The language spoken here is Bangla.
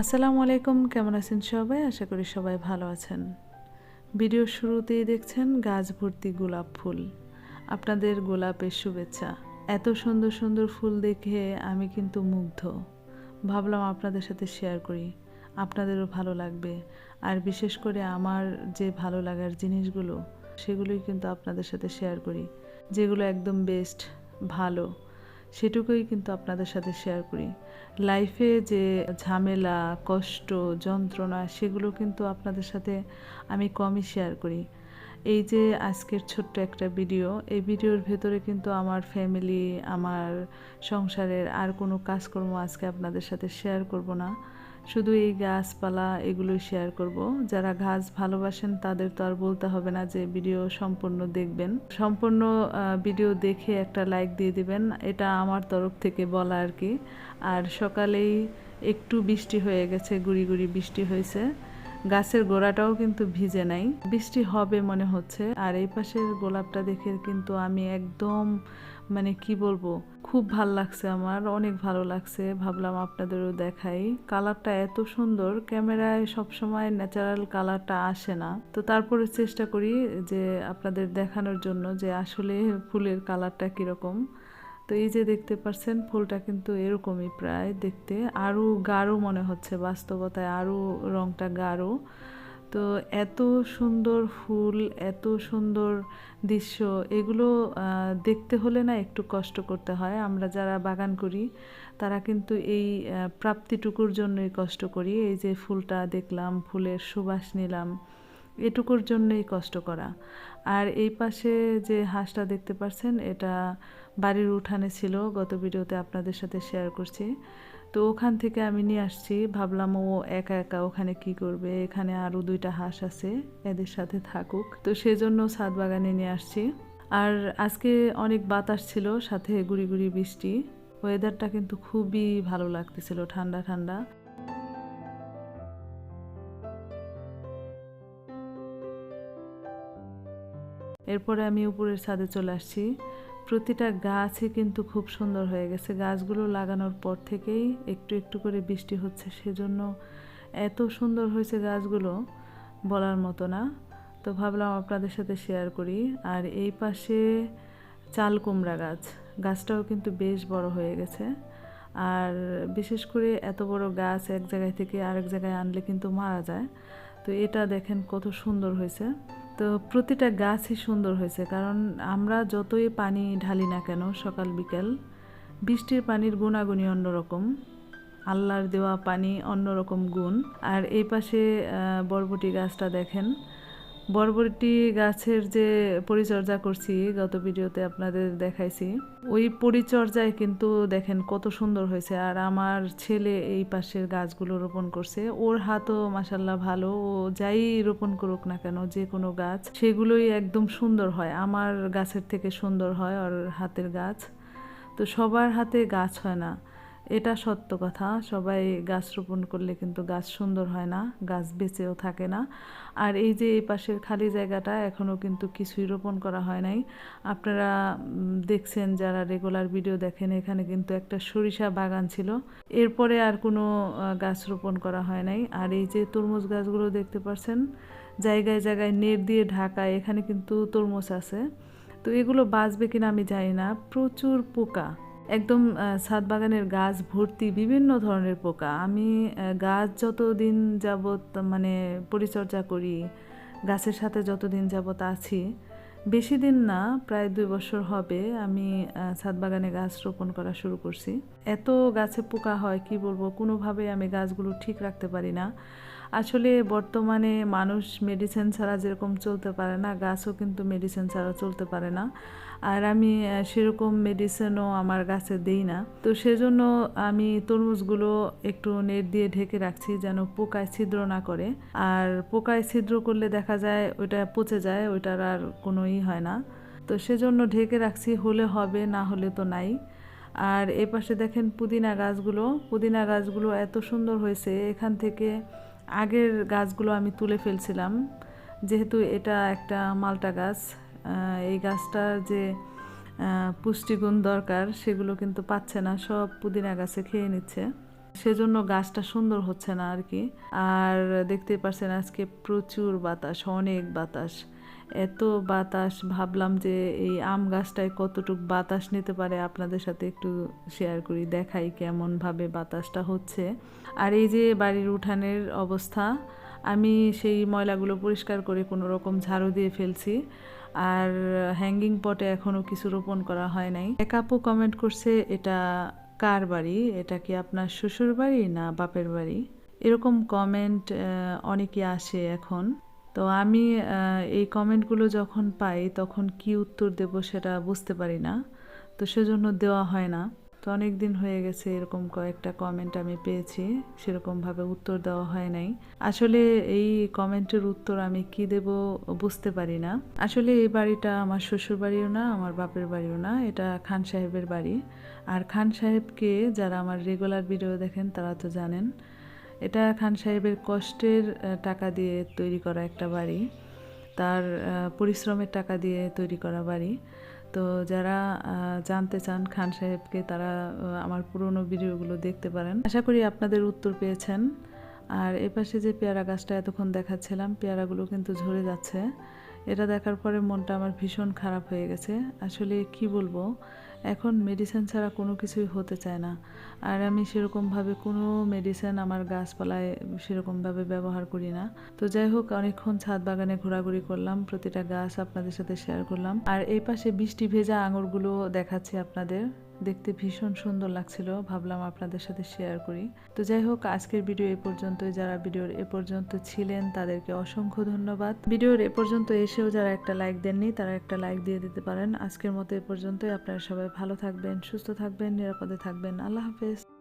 আসসালামু আলাইকুম, কেমন আছেন সবাই? আশা করি সবাই ভালো আছেন। ভিডিওর শুরুতেই দেখছেন গাছ ভর্তি গোলাপ ফুল। আপনাদের গোলাপের শুভেচ্ছা। এত সুন্দর সুন্দর ফুল দেখে আমি কিন্তু মুগ্ধ। ভাবলাম আপনাদের সাথে শেয়ার করি। আপনাদেরও ভালো লাগবে। আর বিশেষ করে আমার যে ভালো লাগার জিনিসগুলো, সেগুলোই কিন্তু আপনাদের সাথে শেয়ার করি। যেগুলো একদম বেস্ট ভালো। সেটুকুই কিন্তু আপনাদের সাথে শেয়ার করি। লাইফে যে ঝামেলা, কষ্ট, যন্ত্রণা, সেগুলো কিন্তু আপনাদের সাথে আমি কমই শেয়ার করি। এই যে আজকের ছোট্ট একটা ভিডিও এই ভিডিওর ভেতরে কিন্তু আমার ফ্যামিলি আমার সংসারের আর কোনো কাজকর্ম আজকে আপনাদের সাথে শেয়ার করব না। শুধু এই গাছপালা এগুলোই শেয়ার করব। যারা ঘাস ভালোবাসেন তাদের তো আর বলতে হবে না যে ভিডিও সম্পূর্ণ দেখবেন। সম্পূর্ণ ভিডিও দেখে একটা লাইক দিয়ে দিবেন। এটা আমার তরফ থেকে বলা আর কি। আর সকালেই একটু বৃষ্টি হয়ে গেছে, গুড়ি গুড়ি বৃষ্টি হয়েছে। গাছের গোড়াটাও কিন্তু ভিজে নাই। বৃষ্টি হবে মনে হচ্ছে। আর এই পাশের গোলাপটা দেখে কিন্তু আমি একদম মানে কি বলব, খুব ভালো লাগছে আমার, অনেক ভালো লাগছে। ভাবলাম আপনাদেরও দেখাই। কালারটা এত সুন্দর, ক্যামেরায় সবসময় ন্যাচারাল কালারটা আসে না। তো তারপরে চেষ্টা করি যে আপনাদের দেখানোর জন্য যে আসলে ফুলের কালারটা কীরকম। তো এই যে দেখতে পাচ্ছেন ফুলটা কিন্তু এরকমই প্রায় দেখতে। আরও গাঢ় মনে হচ্ছে বাস্তবতায় আরও রংটা গাঢ়। তো এত সুন্দর ফুল, এত সুন্দর দৃশ্য, এগুলো দেখতে হলে না একটু কষ্ট করতে হয়। আমরা যারা বাগান করি, তারা কিন্তু এই প্রাপ্তিটুকুর জন্যই কষ্ট করি। এই যে ফুলটা দেখলাম, ফুলের সুবাস নিলাম। এটুকুর জন্যই কষ্ট করা। আর এই পাশে যে হাঁসটা দেখতে পাচ্ছেন এটা বাড়ির উঠানে ছিল। গত ভিডিওতে আপনাদের সাথে শেয়ার করছি। তো ওখান থেকে আমি নিয়ে আসছি। ভাবলাম ও একা একা ওখানে কি করবে? এখানে আরও দুইটা হাঁস আছে, এদের সাথে থাকুক। তো সেজন্য ছাদ বাগানে নিয়ে আসছি। আর আজকে অনেক বাতাস ছিল, সাথে গুড়ি গুড়ি বৃষ্টি। ওয়েদারটা কিন্তু খুবই ভালো লাগতেছিল, ঠান্ডা ঠান্ডা। এরপরে আমি উপরের ছাদে চলে আসছি। প্রতিটা গাছই কিন্তু খুব সুন্দর হয়ে গেছে। গাছগুলো লাগানোর পর থেকেই একটু একটু করে বৃষ্টি হচ্ছে, সেজন্য এত সুন্দর হয়েছে গাছগুলো বলার মতো না। তো ভাবলাম আপনাদের সাথে শেয়ার করি। আর এই পাশে চাল কুমড়া গাছ, গাছটাও কিন্তু বেশ বড় হয়ে গেছে। আর বিশেষ করে এত বড় গাছ এক জায়গায় থেকে আরেক জায়গায় আনলে কিন্তু মারা যায়। তো এটা দেখেন কত সুন্দর হয়েছে। তো প্রতিটা গাছই সুন্দর হয়েছে, কারণ আমরা যতই পানি ঢালি না কেন সকাল, বিকেল, বৃষ্টির পানির গুণাগুণই অন্যরকম, আল্লাহর দেওয়া পানি অন্যরকম গুণ। আর এই পাশে বরবটি গাছটা দেখেন বরবটি গাছের যে পরিচর্যা করছি, গত ভিডিওতে আপনাদের দেখাইছি, ওই পরিচর্যায় কিন্তু দেখেন কত সুন্দর হয়েছে। আর আমার ছেলে এই পাশের গাছগুলো রোপণ করছে। ওর হাতও মাসাল্লাহ ভালো। ও যাই রোপণ করুক না কেন, যে কোনো গাছ, সেগুলোই একদম সুন্দর হয়। আমার গাছের থেকে সুন্দর হয় ওর হাতের গাছ। তো সবার হাতে গাছ হয় না। এটা সত্য কথা। সবাই গাছ রোপণ করলে কিন্তু গাছ সুন্দর হয় না, গাছ বেঁচেও থাকে না। আর এই যে এই পাশের খালি জায়গাটা এখনও কিন্তু কিছুই রোপণ করা হয় নাই। আপনারা দেখছেন যারা রেগুলার ভিডিও দেখেন, এখানে কিন্তু একটা সরিষা বাগান ছিল। এরপরে আর কোনো গাছ রোপণ করা হয় নাই। আর এই যে তরমুজ গাছগুলো দেখতে পাচ্ছেন জায়গায় জায়গায় নেট দিয়ে ঢাকা এখানে কিন্তু তরমুজ আছে। তো এগুলো বাঁচবে কিনা আমি জানি না। প্রচুর পোকা। একদম ছাদ বাগানের গাছ, ভর্তি বিভিন্ন ধরনের পোকা। আমি গাছ যতদিন যাবৎ মানে পরিচর্যা করি, গাছের সাথে যতদিন যাবৎ আছি, বেশি দিন না, প্রায় দুই বছর হবে আমি ছাদ বাগানে গাছ রোপণ করা শুরু করছি। এত গাছে পোকা হয়, কি বলব? কোনোভাবে আমি গাছগুলো ঠিক রাখতে পারি না। আসলে বর্তমানে মানুষ মেডিসিন ছাড়া যেরকম চলতে পারে না, গাছও কিন্তু মেডিসিন ছাড়া চলতে পারে না। আর আমি সেরকম মেডিসিনও আমার গাছে দেই না। তো সেজন্য আমি তরমুজগুলো একটু নেট দিয়ে ঢেকে রাখছি যেন পোকায় ছিদ্র না করে। আর পোকায় ছিদ্র করলে দেখা যায় ওইটা পচে যায় ওইটার আর কোনো ই হয় না। তো সেজন্য ঢেকে রাখছি, হলে হবে, না হলে তো নাই। আর এ পাশে দেখেন পুদিনা গাছগুলো। পুদিনা গাছগুলো এত সুন্দর হয়েছে। এখান থেকে আগের গাছগুলো আমি তুলে ফেলছিলাম। যেহেতু এটা একটা মালটা গাছ এই গাছটার যে পুষ্টিগুণ দরকার, সেগুলো কিন্তু পাচ্ছে না, সব পুদিনা গাছে খেয়ে নিচ্ছে। সেজন্য গাছটা সুন্দর হচ্ছে না আর কি। আর দেখতে পাচ্ছেন আজকে প্রচুর বাতাস, অনেক বাতাস। এত বাতাস, ভাবলাম যে এই আম গাছটায় কতটুক বাতাস নিতে পারে আপনাদের সাথে একটু শেয়ার করি, দেখাই কেমনভাবে বাতাসটা হচ্ছে। আর এই যে বাড়ির উঠানের অবস্থা, আমি সেই ময়লাগুলো পরিষ্কার করে কোনো রকম ঝাড়ু দিয়ে ফেলছি। আর হ্যাঙ্গিং পটে এখনও কিছু রোপণ করা হয় নাই। এক আপু কমেন্ট করছে, এটা কার বাড়ি? এটা কি আপনার শ্বশুর বাড়ি না বাপের বাড়ি? এরকম কমেন্ট অনেকে আসে এখন। তো আমি এই কমেন্টগুলো যখন পাই, তখন কি উত্তর দেব সেটা বুঝতে পারি না। তো সেজন্য দেওয়া হয় না। তো অনেক দিন হয়ে গেছে এরকম কয়েকটা কমেন্ট আমি পেয়েছি, সেরকমভাবে উত্তর দেওয়া হয় নাই। আসলে এই কমেন্টের উত্তর আমি কি দেব বুঝতে পারি না। আসলে এই বাড়িটা আমার শ্বশুর বাড়িও না, আমার বাপের বাড়িও না, এটা খান সাহেবের বাড়ি। আর খান সাহেবকে যারা আমার রেগুলার ভিডিও দেখেন, তারা তো জানেন এটা খান সাহেবের কষ্টের টাকা দিয়ে তৈরি করা একটা বাড়ি। তার পরিশ্রমের টাকা দিয়ে তৈরি করা বাড়ি। তো যারা জানতে চান খান সাহেবকে, তারা আমার পুরনো ভিডিওগুলো দেখতে পারেন। আশা করি আপনাদের উত্তর পেয়েছেন। আর এপাশে যে পেয়ারা গাছটা এতক্ষণ দেখাচ্ছিলাম, পেয়ারাগুলো কিন্তু ঝরে যাচ্ছে। এটা দেখার পরে মনটা আমার ভীষণ খারাপ হয়ে গেছে। আসলে কি বলব এখন মেডিসিন ছাড়া কোনো কিছুই হতে চায় না। আর আমি সেরকমভাবে কোনো মেডিসিন আমার গাছপালায় সেরকমভাবে ব্যবহার করি না। তো যাই হোক, অনেকক্ষণ ছাদ বাগানে ঘোরাঘুরি করলাম, প্রতিটা গাছ আপনাদের সাথে শেয়ার করলাম। আর এই পাশে বৃষ্টি ভেজা আঙুরগুলো দেখাচ্ছি আপনাদের। দেখতে ভীষণ সুন্দর লাগছিল, ভাবলাম আপনাদের সাথে শেয়ার করি। তো যাই হোক, আজকের ভিডিও এ পর্যন্তই। যারা ভিডিওর এ পর্যন্ত ছিলেন, তাদেরকে অসংখ্য ধন্যবাদ। ভিডিওর এ পর্যন্ত এসেও যারা একটা লাইক দেননি, তারা একটা লাইক দিয়ে দিতে পারেন। আজকের মতো এ পর্যন্তই। আপনারা সবাই ভালো থাকবেন, সুস্থ থাকবেন, নিরাপদে থাকবেন। আল্লাহ হাফেজ।